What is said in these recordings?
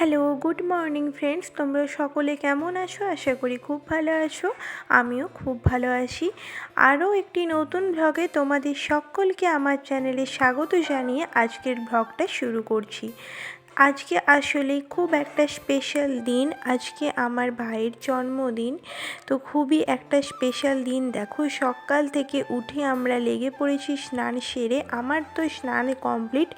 Hello, good morning friends. তোমরা সকলে কেমন আছো? আশা করি খুব ভালো আছো। আমিও খুব ভালো আছি। আরও একটি নতুন ভ্লগে তোমাদের সকলকে আমার চ্যানেলে স্বাগত জানিয়ে আজকের ভ্লগটা শুরু করছি। আজকে আসলে খুব একটা স্পেশাল দিন। আজকে আমার ভাইয়ের জন্মদিন। তো খুবই একটা স্পেশাল দিন। দেখো, সকাল থেকে উঠে আমরা লেগে পড়েছি স্নান সেরে। আমার তো স্নান কমপ্লিট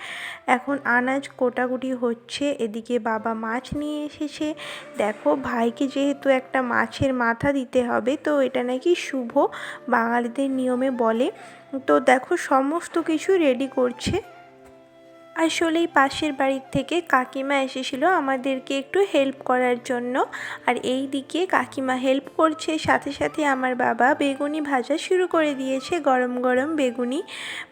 এখন আনাজ কোটাকুটি হচ্ছে। এদিকে বাবা মাছ নিয়ে এসেছে। দেখো, ভাইকে যেহেতু একটা মাছের মাথা দিতে হবে, তো এটা নাকি শুভ। বাঙালিদের নিয়মে বলে। তো দেখো, সমস্ত কিছু রেডি করছে। আসলেই পাশের বাড়ির থেকে কাকিমা এসেছিল আমাদেরকে একটু হেল্প করার জন্য। আর এই দিকে কাকিমা হেল্প করছে, সাথে সাথে আমার বাবা বেগুনি ভাজা শুরু করে দিয়েছে, গরম গরম বেগুনি।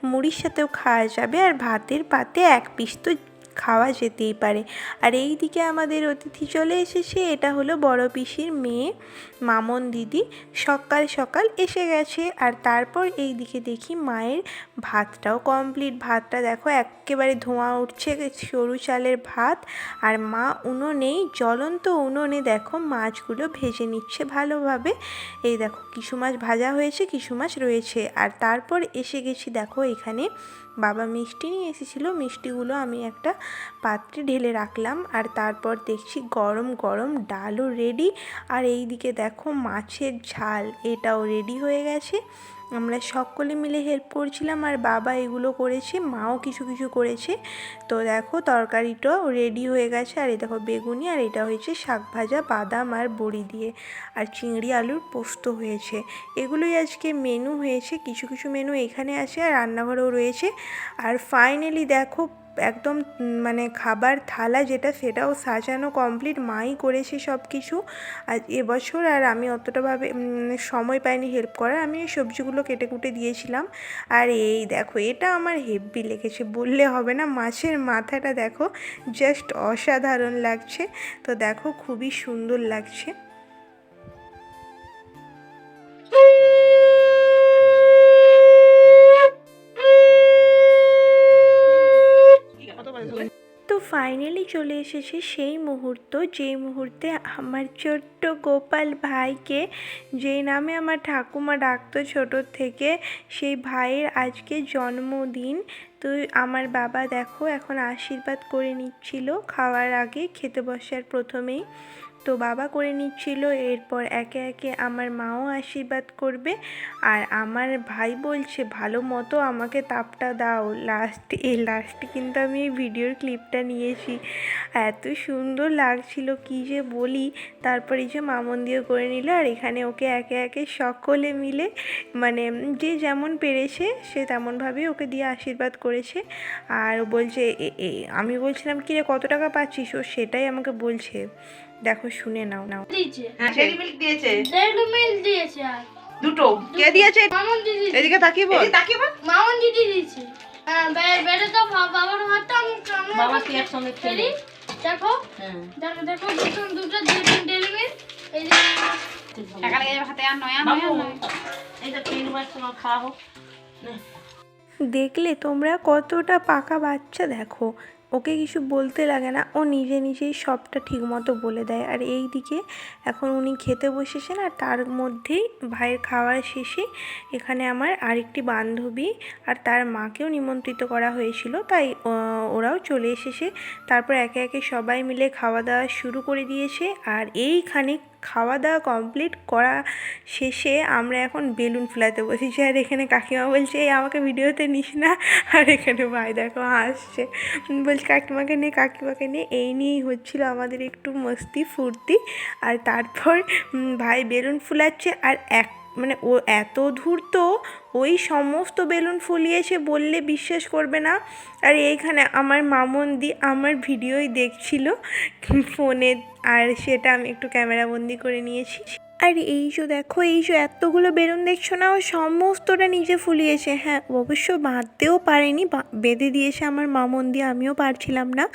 মুড়ির সাথেও খাওয়া যাবে আর ভাতের পাতে এক পিস তো খাওয়া যেতেই পারে। আর এই দিকে আমাদের অতিথি চলে এসেছে, এটা হলো বড় পিসির মেয়ে, মামন দিদি। সকাল সকাল এসে গেছে, আর তারপর এই দিকে দেখি মায়ের ভাতটাও কমপ্লিট ভাতটা দেখো একেবারে ধোঁয়া উঠছে, সরু চালের ভাত। আর মা উনুনেই জ্বলন্ত উনুনে দেখো মাছগুলো ভেজে নিচ্ছে ভালোভাবে। এই দেখো কিছু মাছ ভাজা হয়েছে, কিছু মাছ রয়েছে। আর তারপর এসে গেছি, দেখো এখানে বাবা মিষ্টি নিয়ে এসেছিল। মিষ্টিগুলো আমি একটা পাত্রে ঢেলে রাখলাম আর তারপর দেখছি গরম গরম ডালও রেডি আর এই দিকে দেখো মাছের ঝাল, এটাও রেডি হয়ে গেছে। আমরা সকলে মিলে হেল্প করছিলাম আর বাবা এগুলো করেছে, মাও কিছু কিছু করেছে। তো দেখো তরকারিটাও রেডি হয়ে গেছে আর এই দেখো বেগুনি আর এটা হয়েছে শাক ভাজা, বাদাম আর বড়ি দিয়ে। আর চিংড়ি আলুর পোস্ত হয়েছে। এগুলোই আজকে মেনু হয়েছে, কিছু কিছু মেনু এখানে আছে আর রান্নাঘরেও রয়েছে। আর ফাইনালি দেখো একদম মানে খাবার থালা যেটা সেটাও সাজানো কমপ্লিট মাই করেছে সব কিছু আর এবছর আর আমি অতটাভাবে সময় পাইনি হেল্প করার, আমি ওই সবজিগুলো কেটে কুটে দিয়েছিলাম। আর এই দেখো, এটা আমার হেব্বি লেগেছে, বললে হবে না, মাছের মাথাটা দেখো জাস্ট অসাধারণ লাগছে। তো দেখো, খুবই সুন্দর লাগছে। ফাইনালি চলে এসেছে সেই মুহূর্ত, যেই মুহূর্তে আমার ছোট্ট গোপাল ভাইকে যেই নামে আমার ঠাকুমা ডাকতো ছোটোর থেকে, সেই ভাইয়ের আজকে জন্মদিন। তো আমার বাবা দেখো এখন আশীর্বাদ করে নিচ্ছিল খাওয়ার আগে, খেতে বসার প্রথমেই। তো বাবা করে নিচ্ছিল। এরপর একে একে আমার মাও আশীর্বাদ করবে আর আমার ভাই বলছে, ভালো মতো আমাকে তাপটা দাও। লাস্ট এই লাস্টে কিন্তু আমি এই ভিডিওর ক্লিপটা নিয়েছি। এত সুন্দর লাগছিল, কি যে বলি। তারপরে যে মামন দিয়ে করে নিল আর এখানে ওকে একে একে সকলে মিলে মানে যে যেমন পেরেছে, সে তেমনভাবেই ওকে দিয়ে আশীর্বাদ করেছে। আর বলছে আমি বলছিলাম, কিরে, কত টাকা পাচ্ছিস? ও সেটাই আমাকে বলছে। দেখো শুনে নাও নাও। দিয়েছে? হ্যাঁ ডেরি মিল্ক দিয়েছে? দেড় মিল দিয়েছে দুটো। কে দিয়েছে? মামন দিদি এদিকে তাকিয়ে বল। তাকিয়ে বল। মামন দিদি দিয়েছে। হ্যাঁ বেড়ে তো বাবার হাতটা আমি বাবা কি একসঙ্গে খেলি। দেখো। হ্যাঁ। দেখো দেখো দুটো দুটো মিল এই যে টাকা লেগে যাবে হাতে আর নয়া সময় খাওয়া হোক। দেখলে তোমরা কতটা পাকা বাচ্চা দেখো। ওকে কিছু বলতে লাগে না। ও নিজে নিজেই সবটা ঠিকমতো বলে দেয়। আর এই দিকে এখন উনি খেতে বসেছেন আর তার মধ্যেই ভাইয়ের খাওয়ার শেষে এখানে আমার আরেকটি বান্ধবী আর তার মাকেও নিমন্ত্রিত করা হয়েছিল। তাই ওরাও চলে এসেছে। তারপর একে একে সবাই মিলে খাওয়া দাওয়া শুরু করে দিয়েছে। আর এইখানে খাওয়া দাওয়া কমপ্লিট করা শেষে আমরা এখন বেলুন ফেলাতে বসেছি। আর এখানে কাকিমা বলছে, এই আমাকে ভিডিওতে নিস না। আর এখানে ভাই দেখো হাসছে। বলছে কাকিমাকে নে কাকিমাকে নে এই নিয়েই হচ্ছিল আমাদের একটু মস্তি ফুর্তি। আর তারপর ভাই বেলুন ফুলাচ্ছে আর এক মানে ও এত ধূর্ত ওই সমস্ত বেলুন ফুলিয়েছে বললে বিশ্বাস করবে না। আর এইখানে আমার মামন্দি আমার ভিডিওই দেখছিল ফোনে, আর সেটা আমি একটু ক্যামেরাবন্দি করে নিয়েছি। আর এই যে দেখো, এই যে এতগুলো বেলুন দেখছ না ও সমস্তটা নিজে ফুলিয়েছে। হ্যাঁ অবশ্য বাঁধতেও পারেনি বেঁধে দিয়েছে আমার মামন দিয়ে, আমিও পারছিলাম না।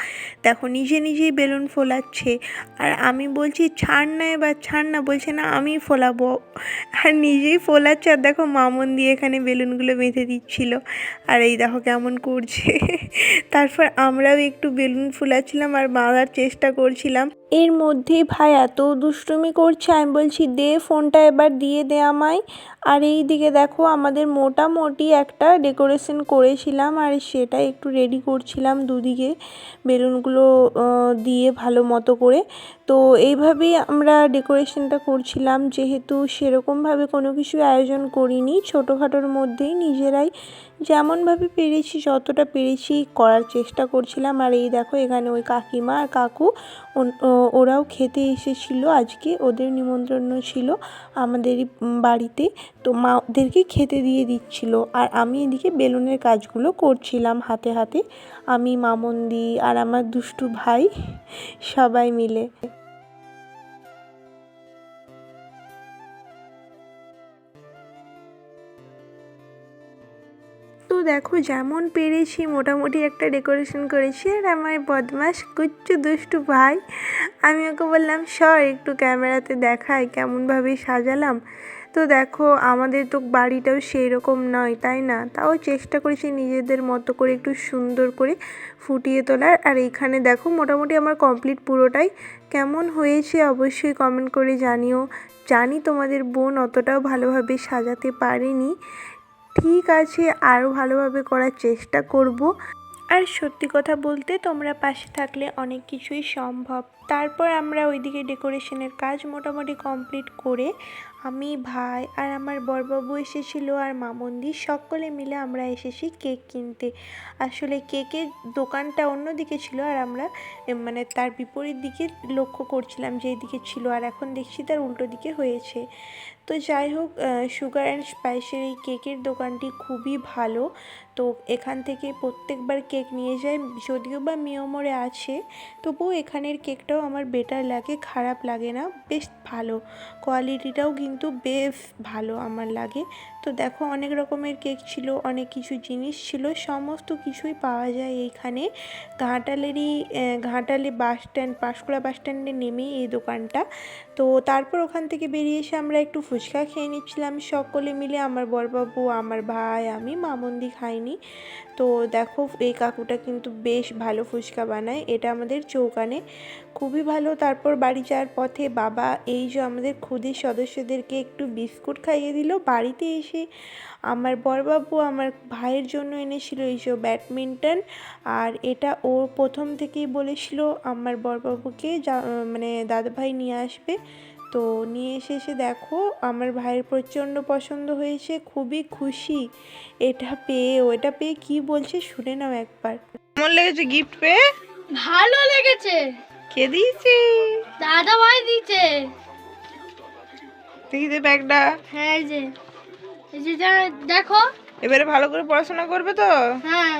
দেখো, নিজে নিজেই বেলুন ফোলাচ্ছে। আর আমি বলছি, ছাড় না এবার, ছাড় না। বলছে, না, আমি ফোলাবো। আর নিজেই ফোলাচ্ছে, আর দেখো, মামন দিয়ে এখানে বেলুনগুলো বেঁধে দিচ্ছিল। আর এই দেখো কেমন করছে। তারপর আমরাও একটু বেলুন ফুলাচ্ছিলাম আর বাঁধার চেষ্টা করছিলাম। এর মধ্যেই ভাই এত দুষ্টুমি করছে? আমি বলছি, দে, ফোনটা এবার দিয়ে দে আমায়। আর এই দিকে দেখো, আমাদের মোটামুটি একটা ডেকোরেশন করেছিলাম আর সেটা একটু রেডি করছিলাম দুদিকে বেলুনগুলো দিয়ে ভালো মতো করে। তো এইভাবেই আমরা ডেকোরেশনটা করছিলাম। যেহেতু সেরকমভাবে কোনো কিছু আয়োজন করিনি, ছোটোখাটোর মধ্যেই নিজেরাই যেমনভাবে পেরেছি, যতটা পেরেছি করার চেষ্টা করছিলাম। আর এই দেখো, এখানে ওই কাকিমা আর কাকু ওরাও খেতে এসেছিল, আজকে ওদের নিমন্ত্রণ ছিল আমাদের বাড়িতে, তো মা ওদেরকে খেতে দিয়ে দিচ্ছিল। আর আমি এদিকে বেলুনের কাজগুলো করছিলাম হাতে হাতে। আমি মামন্দি আর আমার দুষ্টু ভাই সবাই মিলে। দেখো, যেমন পেরেছি, মোটামুটি একটা ডেকোরেশন করেছি। আর আমার বদমাস কুচ্ছু দুষ্টু ভাই, আমি ওকে বললাম, সর একটু ক্যামেরাতে দেখায় কেমনভাবে সাজালাম। তো দেখো, আমাদের তো বাড়িটাও সেই রকম নয়, তাই না? তাও চেষ্টা করেছি নিজেদের মতো করে একটু সুন্দর করে ফুটিয়ে তোলার। আর এইখানে দেখো, মোটামুটি আমার কমপ্লিট পুরোটাই। কেমন হয়েছে অবশ্যই কমেন্ট করে জানিও। জানি তোমাদের বোন অতটাও ভালোভাবে সাজাতে পারেনি। ঠিক আছে আরও ভালোভাবে করার চেষ্টা করব। আর সত্যি কথা বলতে তোমরা পাশে থাকলে অনেক কিছুই সম্ভব। তারপর আমরা ওইদিকে ডেকোরেশনের কাজ মোটামুটি কমপ্লিট করে আমি, ভাই আর আমার বরবাবু এসেছিল আর মামন্দি সকলে মিলে আমরা এসেছি কেক কিনতে। আসলে কেকের দোকানটা অন্য দিকে ছিল আর আমরা মানে তার বিপরীত দিকে লক্ষ্য করছিলাম যে দিকে ছিল আর এখন দেখছি তার উল্টো দিকে হয়েছে। তো যাই হোক সুগার অ্যান্ড স্পাইসের এই কেকের দোকানটি খুবই ভালো। তো এখান থেকে প্রত্যেকবার কেক নিয়ে যাই। যদিও বা মিয়মরে আছে, তবুও এখানের কেকটাও আমার বেটার লাগে, খারাপ লাগে না, বেশ ভালো। কোয়ালিটিটাও কিন্তু বেশ ভালো আমার লাগে। তো দেখো অনেক রকমের কেক ছিল, অনেক কিছু জিনিস ছিল, সমস্ত কিছুই পাওয়া যায় এইখানে। ঘাটালেরই ঘাটালে বাস স্ট্যান্ড পাঁশকুড়া বাস স্ট্যান্ডে নেমেই এই দোকানটা। তো তারপর ওখান থেকে বেরিয়ে এসে আমরা একটু ফুচকা খেয়ে নিচ্ছিলাম। সকলে মিলে আমার বরবাবু, আমার ভাই, আমি মামন্দি খাইনি। তো দেখো, এই কাকুটা কিন্তু বেশ ভালো ফুচকা বানায়। এটা আমাদের চৌকানে। খুবই ভালো। তারপর বাড়ি যাওয়ার পথে বাবা, এই যে আমাদের ক্ষুদির সদস্যদেরকে একটু বিস্কুট খাইয়ে দিল। বাড়িতে এসে আমার বরবাবু আমার ভাইয়ের জন্য এনেছিল এই যে ব্যাডমিন্টন আর এটা ও প্রথম থেকেই বলেছিল আমার বরবাবুকে যা মানে দাদাভাই নিয়ে আসবে। তো নিয়ে এসে এসে দেখো আমার ভাইয়ের প্রচণ্ড পছন্দ হয়েছে খুবই খুশি। এটা পেয়ে ওটা পেয়ে কি বলছে শুনে নাও একবার। কেমন লেগেছে গিফট পেয়ে? ভালো লেগেছে। কে দিয়েছে? দাদা ভাই দিয়েছে। দেখি দে ব্যাগটা। হ্যাঁ যা- দেখো। এবারে ভালো করে পড়াশোনা করবে তো? হ্যাঁ।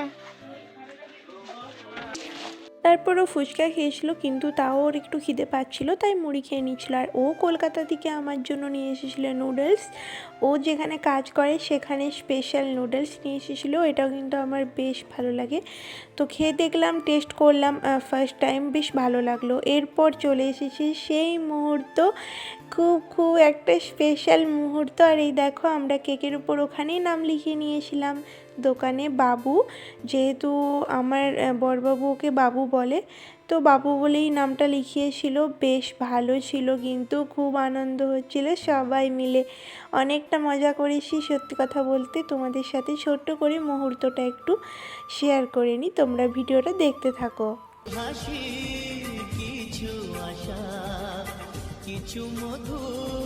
তারপরও ফুচকা খেয়েছিল, কিন্তু তাও ওর একটু খিদে পাচ্ছিল, তাই মুড়ি খেয়ে নিচ্ছিল আর ও কলকাতা থেকে আমার জন্য নিয়ে এসেছিল নুডলস ও যেখানে কাজ করে সেখানে স্পেশাল নুডলস নিয়ে এসেছিল, এটাও কিন্তু আমার বেশ ভালো লাগে। তো খেয়ে দেখলাম টেস্ট করলাম ফার্স্ট টাইম বেশ ভালো লাগল। এরপর চলে এসেছি সেই মুহূর্ত, খুব খুব একটা স্পেশাল মুহূর্ত। আর এই দেখো, আমরা কেকের উপর ওখানেই নাম লিখিয়ে নিয়েছিলাম। দোকানে বাবু। যেহেতু আমার আহ, বড়বাবু ওকে বাবু বলে তো বাবু বলেই নামটা লিখিয়েছিল। বেশ ভালো ছিল কিন্তু খুব আনন্দ হচ্ছিল সবাই মিলে। অনেকটা মজা করেছি সত্যি কথা বলতে। তোমাদের সাথে ছোট্ট করে মুহূর্তটা একটু শেয়ার করে নিই। তোমরা ভিডিওটা দেখতে থাকো। কিছু মধুর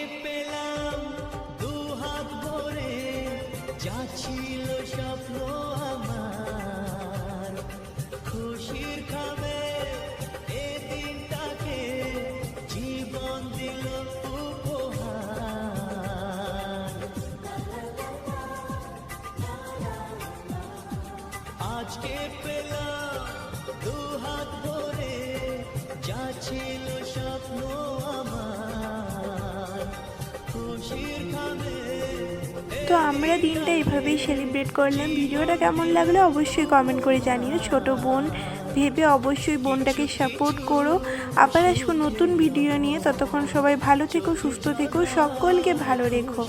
তো আমরা দিনটা এভাবেই সেলিব্রেট করলাম। ভিডিওটা কেমন লাগল অবশ্যই কমেন্ট করে জানিও। ছোট বোন, ভেবে অবশ্যই বোনটাকে সাপোর্ট করো। আবার আসব নতুন ভিডিও নিয়ে। ততক্ষণ সবাই ভালো থেকো, সুস্থ থেকো, সকলকে ভালো রেখো।